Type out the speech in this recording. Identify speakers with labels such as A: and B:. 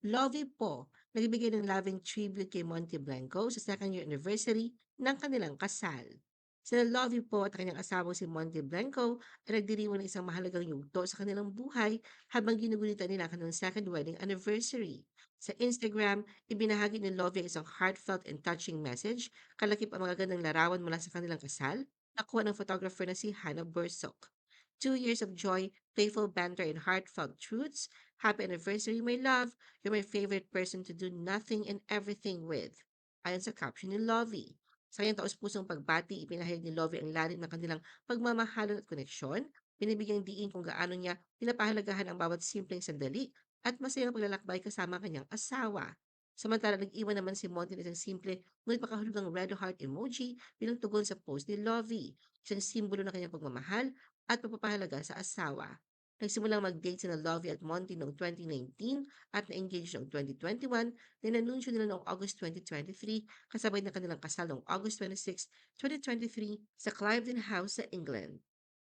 A: Lovey po, nagbigay ng loving tribute kay Monty Blanco sa second year anniversary ng kanilang kasal. Sina Lovey po at kanyang asawang si Monty Blanco ay nagdiriwang ng isang mahalagang yugto sa kanilang buhay habang ginugulitan nila ang kanilang second wedding anniversary. Sa Instagram, ibinahagi ni Lovey ang isang heartfelt and touching message, kalakip ang magagandang larawan mula sa kanilang kasal, nakuha ng photographer na si Hannah Borsok. Two years of joy, playful banter, and heartfelt truths. Happy anniversary, my love. You're my favorite person to do nothing and everything with. Ayon sa caption ni Lovey. Sa kanyang taus-pusong pagbati, ipinahayag ni Lovey ang lalim ng kanilang pagmamahalan at koneksyon. Binibigyang diin kung gaano niya pinapahalagahan ang bawat simpleng sandali at masayang paglalakbay kasama ang kanyang asawa. Samantala, nag-iwan naman si Monty ng isang simple ngunit makahulugang red heart emoji bilang tugon sa post ni Lovey, isang simbolo ng kanyang pagmamahal at pagpapahalaga sa asawa. Nagsimulang mag-date sina Lovey at Monty noong 2019 at na-engage noong 2021 na nanunsyo nila noong August 2023 kasabay ng kanilang kasal noong August 26, 2023 sa Cliveden House sa England.